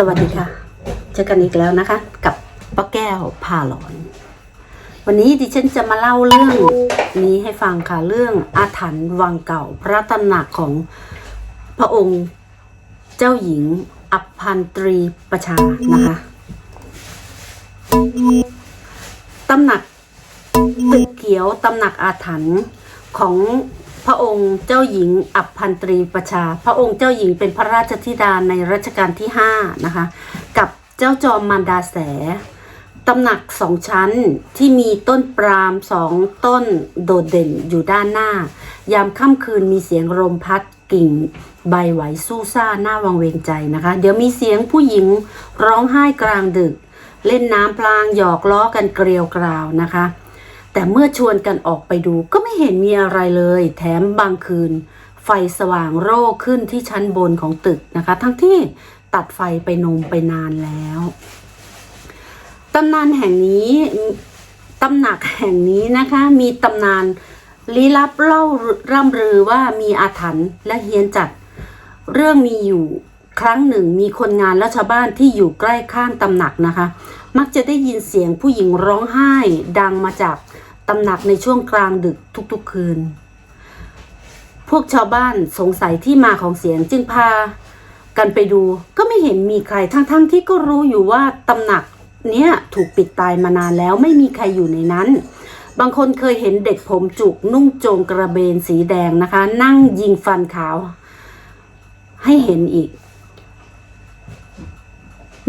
สวัสดีค่ะ เจอกันอีกแล้วนะคะ กับป้าแก้วพาหลอน วันนี้ดิฉันจะมาเล่าเรื่องนี้ให้ฟังค่ะ เรื่องอาถรรพ์วังเก่าพระตำหนักของพระองค์เจ้าหญิงอัพพันตรีประชานะคะตำหนักตึกเขียวตำหนักอาถรรพ์ของ พระองค์เจ้าหญิงอัพพันตรีประชา พระองค์เจ้าหญิงเป็นพระราชธิดาในรัชกาลที่ห้านะคะ กับเจ้าจอมมารดาแสตำหนักสองชั้นที่มีต้นปรามสองต้นโดดเด่นอยู่ด้านหน้า ยามค่ำคืนมีเสียงลมพัดกิ่งใบไหวสู้ซ่าหน้าวังเวงใจนะคะ เดี๋ยวมีเสียงผู้หญิงร้องไห้กลางดึก เล่นน้ำพลางหยอกล้อกันเกลียวกราวนะคะ แต่เมื่อชวนกันออกไปดูก็ไม่เห็นมีอะไรเลย แถมบางคืน ไฟสว่างโร่ขึ้นที่ชั้นบนของตึกนะคะ ทั้งที่ตัดไฟไปนมไปนานแล้วตำนานแห่งนี้ตำหนักแห่งนี้นะคะ มีตำนานลี้ลับเล่าร่ำลือว่ามีอาถรรพ์และเฮียนจัด เรื่องมีอยู่ครั้งหนึ่งมีคนงานและชาวบ้านที่อยู่ใกล้ข้างตำหนักนะคะ มักจะได้ยินเสียงผู้หญิงร้องไห้ดังมาจาก ตำหนักในช่วงกลางดึกทุกๆคืน พวกชาวบ้านสงสัยที่มาของเสียงจึงพา กันไปดูก็ไม่เห็นมีใครทั้งๆทที่ก็รู้อยู่ว่าตำหนักเนี้ยถูกปิดตายมานานแล้วไม่มีใครอยู่ในนั้น บางคนเคยเห็นเด็กผมจุกนุ่งโจงกระเบนสีแดงนะคะ นั่งยิงฟันขาว ให้เห็นอีก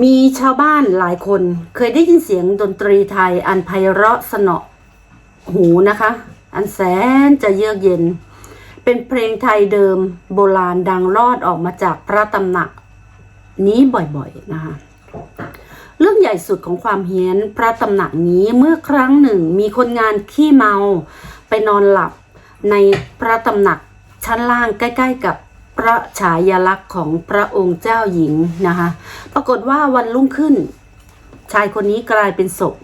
มีชาวบ้านหลายคนเคยได้ยินเสียงดนตรีไทยอันไพเราะสนอ หูนะคะ อันแสนจะเยือกเย็น เป็นเพลงไทยเดิมโบราณดังรอดออกมาจากพระตำหนัก นี้บ่อยๆนะคะเรื่องใหญ่สุดของความเฮี้ยนพระตำหนักนี้เมื่อครั้งหนึ่งมีคนงานขี้เมาไปนอนหลับในพระตำหนักชั้นล่างใกล้ๆกับพระฉายาลักษณ์ของพระองค์เจ้าหญิงนะคะ ปรากฏว่าวันรุ่งขึ้น ชายคนนี้กลายเป็นศพ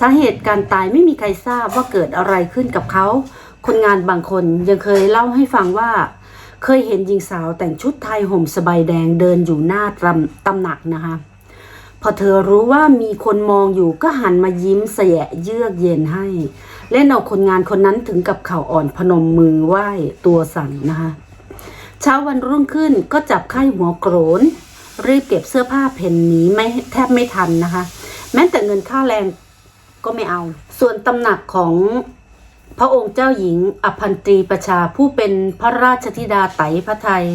สาเหตุการตายไม่มีใครทราบว่าเกิดอะไรขึ้นกับเขา คนงานบางคนยังเคยเล่าให้ฟังว่า เคยเห็นหญิงสาวแต่งชุดไทยห่มสบายแดงเดินอยู่หน้าตำตำหนักนะคะ พอเธอรู้ว่ามีคนมองอยู่ก็หันมายิ้มแสะเยือกเย็นให้เล่นเอาคนงานคนนั้นถึงกับเข่าอ่อนพนมมือไหว้ตัวสั่นนะคะเช้าวันรุ่งขึ้นก็จับไข้หัวโกรนรีบเก็บเสื้อผ้าเพ่นหนีไม่แทบไม่ทันนะคะ แม้แต่เงินค่าแรง ก็ไม่เอา ส่วนตำหนักของพระองค์เจ้าหญิงอภันตรีประชาผู้เป็นพระราชธิดาไตรพระไทย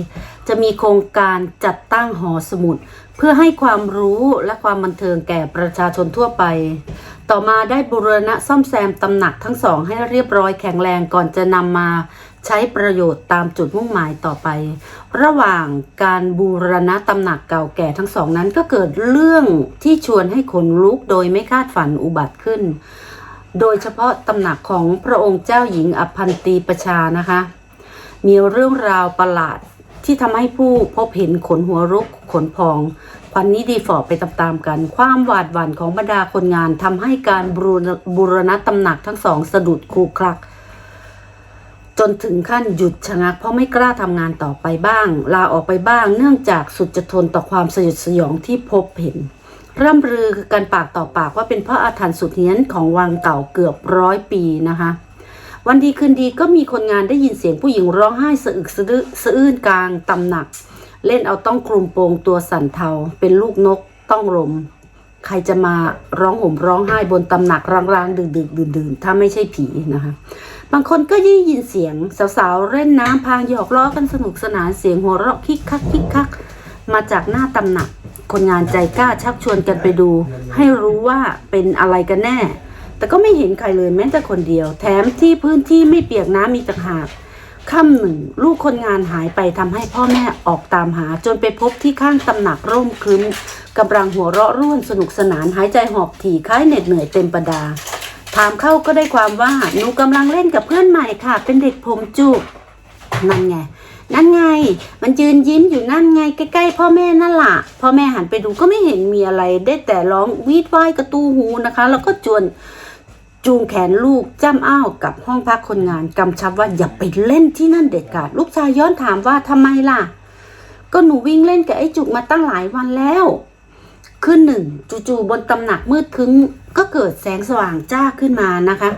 จะมีโครงการจัดตั้งหอสมุด เพื่อให้ความรู้และความบันเทิงแก่ประชาชนทั่วไป ต่อมาได้บูรณะซ่อมแซมตำหนักทั้งสองให้เรียบร้อยแข็งแรงก่อนจะนำมา ใช้ประโยชน์ตามจุดมุ่งหมายต่อไป ระหว่างการบูรณะตำหนักเก่าแก่ทั้งสองนั้นก็เกิดเรื่องที่ชวนให้ขนลุกโดยไม่คาดฝันอุบัติขึ้น โดยเฉพาะตำหนักของพระองค์เจ้าหญิงอภันตีประชานะคะ มีเรื่องราวประหลาดที่ทำให้ผู้พบเห็นขนหัวรุกขนพองควันนี้ดีฟอไปตามๆกัน ความหวาดหวั่นของบรรดาคนงานทำให้การบูรณะตำหนักทั้งสองสะดุดครูคลัก จนถึงขั้นหยุดชะงักเพราะไม่กล้าทำงานต่อไปบ้าง ลาออกไปบ้าง เนื่องจากสุดจะทนต่อความสยดสยองที่พบเห็นร่ำลือกันปากต่อปากว่าเป็นเพราะอาถรรพ์สุดเฮี้ยนของวังเก่าเกือบร้อยปีนะคะ วันดีคืนดีก็มีคนงานได้ยินเสียงผู้หญิงร้องไห้สะอึกสะดือสะอื้นกลางตำหนัก เล่นเอาต้องกลุ่มโปงตัวสั่นเทาเป็นลูกนกต้องลม ใครจะมาร้องห่มร้องไห้บนตำหนักรางๆดึกดึกดื่นดื่นๆ ถ้าไม่ใช่ผีนะคะ บางคนก็ได้ยินเสียงสาวๆเล่นน้ำพางหยอกล้อกันสนุกสนานเสียงหัวเราะคิกคักคิกคักมาจากหน้าตำหนัก คนงานใจกล้าชักชวนกันไปดู ให้รู้ว่าเป็นอะไรกันแน่ แต่ก็ไม่เห็นใครเลยแม้แต่คนเดียว แถมที่พื้นที่ไม่เปียกน้ำมีต่างหาก ค่ำหนึ่ง ลูกคนงานหายไปทำให้พ่อแม่ออกตามหา จนไปพบที่ข้างตำหนักร่มครึ้มกำลังหัวเราะร่วนสนุกสนานหายใจหอบถี่คล้ายเหน็ดเหนื่อยเต็มประดา ถามเข้าก็ได้ความว่าหนูกำลังเล่นกับเพื่อนใหม่ค่ะ เป็นเด็กผมจุกนั่นไงนั่นไง มันยืนยิ้มอยู่นั่นไงใกล้ๆพ่อแม่นั่นล่ะ พ่อแม่หันไปดูก็ไม่เห็นมีอะไรได้แต่ร้องวีดว้ายกระตูหูนะคะ แล้วก็จวน จูงแขนลูกจ้ำอ้าวกับห้องพักคนงานกำชับว่าอย่าไปเล่นที่นั่นเด็ดขาด ลูกชายย้อนถามว่าทำไมล่ะ ก็หนูวิ่งเล่นกับไอ้จุกมาตั้งหลายวันแล้วขึ้นหนึ่งจู่ๆบนตำหนักมืดครึ้งก็เกิดแสงสว่างจ้าขึ้นมานะคะ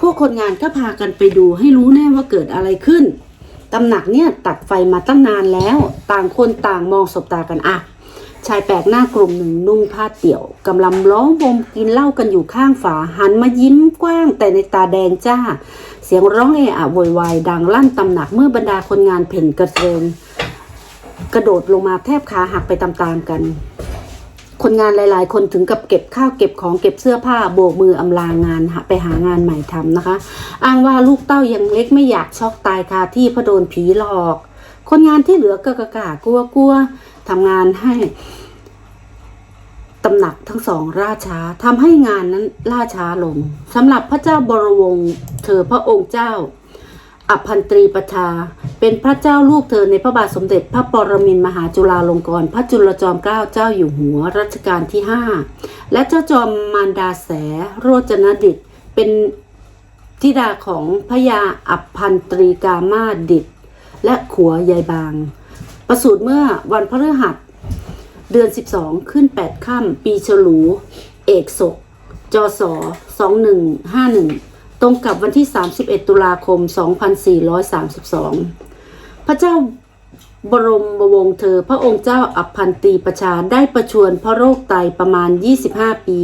พวกคนงานก็พากันไปดูให้รู้แน่ว่าเกิดอะไรขึ้นตำหนักเนี่ยตัดไฟมาตั้งนานแล้ว ต่างคนต่างมองสบตากันอะ ชายแปลกหน้ากลุ่มหนึ่งนุ่งผ้าเตี่ยวกำลังล้อมวงกินเหล้ากันอยู่ข้างฝาหันมายิ้มกว้าง แต่ในตาแดงจ้า เสียงร้องเอะอะโวยวายดังลั่นตำหนักเมื่อบรรดาคนงานเพ่นกระเจิงกระโดดลงมาแทบขาหักไปตามๆกัน คนงานหลาย ๆ คนถึงกับเก็บข้าวเก็บของเก็บเสื้อผ้าโบกมืออำลางานหาไปหางานใหม่ทำนะคะ อ้างว่าลูกเต้ายังเล็กไม่อยากช็อกตายคาที่พราะโดนผีหลอก คนงานที่เหลือก็กะกะกลัวกลัว ทำงานให้ตำหนักทั้งสองราช้าทำให้งานนั้นล่าช้าลงสำหรับพระเจ้าบรวงเธอพระองค์เจ้าอภันตรีประชา เป็นพระเจ้าลูกเธอในพระบาทสมเด็จ พระปรมินมหาจุฬาลงกรณพระจุลจอมเกล้าเจ้าอยู่หัวรัชกาลที่ห้าและเจ้าจอมมารดาแสโรจนดิตเป็นธิดาของพระยาอภันตรีกามาดิตและขัวยายบาง ประสูติเมื่อวันพฤหัส เดือน 12 ขึ้น 8 ค่ำปีฉลู เอกศก จศ2151 ตรงกับวันที่ 31 ตุลาคม 2432 พระเจ้าบรมวงศ์เธอ พระองค์เจ้าอัพพันตีประชาได้ประชวรพระโรคไตประมาณ 25 ปี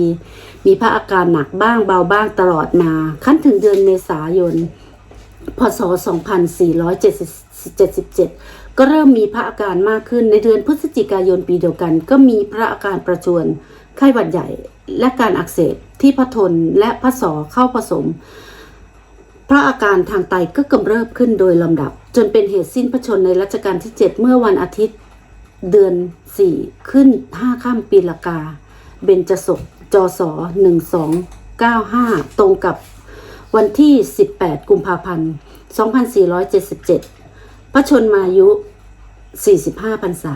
มีพระอาการหนักบ้างเบาบ้างตลอดมา ขั้นถึงเดือนเมษายน พศ 2477 ก็เริ่มมีพระอาการมากขึ้นในเดือนพฤศจิกายนปีเดียวกัน ก็มีพระอาการประชวรไข้หวัดใหญ่และการอักเสบที่พระทนและพระสอเข้าผสม พระอาการทางไตก็กำเริบขึ้นโดยลำดับ จนเป็นเหตุสิ้นพระชนในรัชกาลที่ 7 เมื่อวันอาทิตย์ เดือน 4 ขึ้น 5 ข้ามปีละกา เบญจศกจศ1295 ตรงกับวันที่ 18 กุมภาพันธ์ 2477 พระชนมายุ 45พรรษา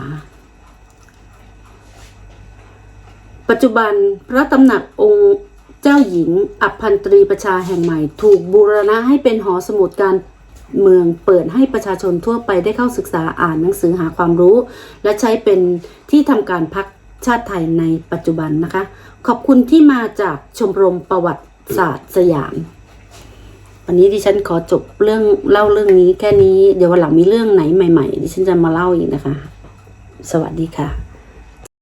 ปัจจุบันพระตำหนักองค์เจ้าหญิง อัพพันตรีประชาแห่งใหม่ ถูกบูรณะให้เป็นหอสมุดการเมืองเปิดให้ประชาชนทั่วไปได้เข้าศึกษาอ่านหนังสือหาความรู้ และใช้เป็นที่ทำการพักชาติไทยในปัจจุบันนะคะ ขอบคุณที่มาจากชมรมประวัติศาสตร์สยาม วันนี้ดิฉันขอจบเรื่องเล่าเรื่องนี้แค่นี้ เดี๋ยววันหลังมีเรื่องไหนใหม่ ๆ ดิฉันจะมาเล่าอีกนะคะ สวัสดีค่ะ